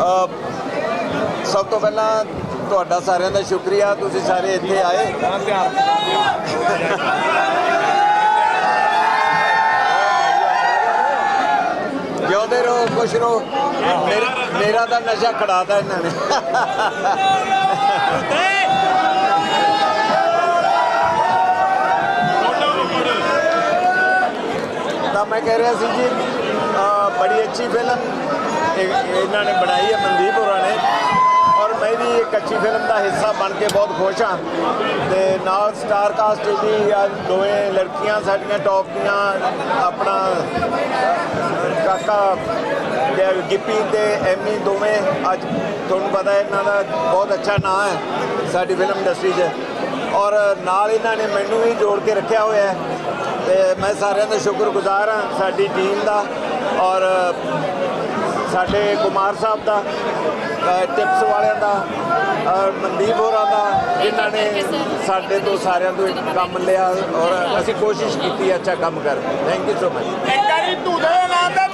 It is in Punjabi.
ਸਭ ਤੋਂ ਪਹਿਲਾਂ ਤੁਹਾਡਾ ਸਾਰਿਆਂ ਦਾ ਸ਼ੁਕਰੀਆ, ਤੁਸੀਂ ਸਾਰੇ ਇੱਥੇ ਆਏ। ਜਿਉਂਦੇ ਰਹੋ, ਖੁਸ਼ ਰਹੋ। ਮੇਰਾ ਮੇਰਾ ਤਾਂ ਨਸ਼ਾ ਖੜਾਤਾ ਇਹਨਾਂ ਨੇ। ਤਾਂ ਮੈਂ ਕਹਿ ਰਿਹਾ ਸੀ ਜੀ ਅਹ ਬੜੀ ਅੱਛੀ ਫਿਲਮ ਇਹ- ਇਹਨਾਂ ਨੇ ਬਣਾਈ ਹੈ ਮਨਦੀਪ ਹੋਰਾਂ ਨੇ। ਔਰ ਮੈਂ ਵੀ ਇੱਕ ਅੱਛੀ ਫਿਲਮ ਦਾ ਹਿੱਸਾ ਬਣ ਕੇ ਬਹੁਤ ਖੁਸ਼ ਹਾਂ। ਤੇ ਨਾਲ ਸਟਾਰ ਕਾਸਟ ਵੀ ਅੱਜ ਦੋਵੇਂ ਲੜਕੀਆਂ ਸਾਡੀਆਂ ਟੌਪ ਦੀਆਂ, ਆਪਣਾ, ਕਾਕਾ ਤੇ ਗਿੱਪੀ ਤੇ ਐਮੀ ਦੋਵੇਂ। ਅੱਜ ਤੁਹਾਨੂੰ ਪਤਾ ਇਹਨਾਂ ਦਾ ਬਹੁਤ ਅੱਛਾ ਨਾਂ ਹੈ ਸਾਡੀ ਫਿਲਮ ਇੰਡਸਟਰੀ 'ਚ। ਔਰ ਨਾਲ ਇਹਨਾਂ ਨੇ ਮੈਨੂੰ ਵੀ ਜੋੜ ਕੇ ਰੱਖਿਆ ਹੋਇਆ ਹੈ। ਤੇ ਮੈਂ ਸਾਰਿਆਂ ਦਾ ਸ਼ੁਕਰਗੁਜ਼ਾਰ ਹਾਂ ਸਾਡੀ ਟੀਮ ਦਾ ਔਰ ਸਾਡੇ ਕੁਮਾਰ ਸਾਹਿਬ ਦਾ ਟਿਪਸ ਵਾਲਿਆਂ ਦਾ ਔਰ ਮਨਦੀਪ ਹੋਰਾਂ ਦਾ, ਜਿਨ੍ਹਾਂ ਨੇ ਸਾਡੇ ਤੋਂ ਸਾਰਿਆਂ ਤੋਂ ਕੰਮ ਲਿਆ ਔਰ ਅਸੀਂ ਕੋਸ਼ਿਸ਼ ਕੀਤੀ ਅੱਛਾ ਕੰਮ ਕਰ ਥੈਂਕ ਯੂ ਸੋ ਮਚ ਇੱਕ ਵਾਰੀ ਧੂਦੇ ਨਾਮ ਦਾ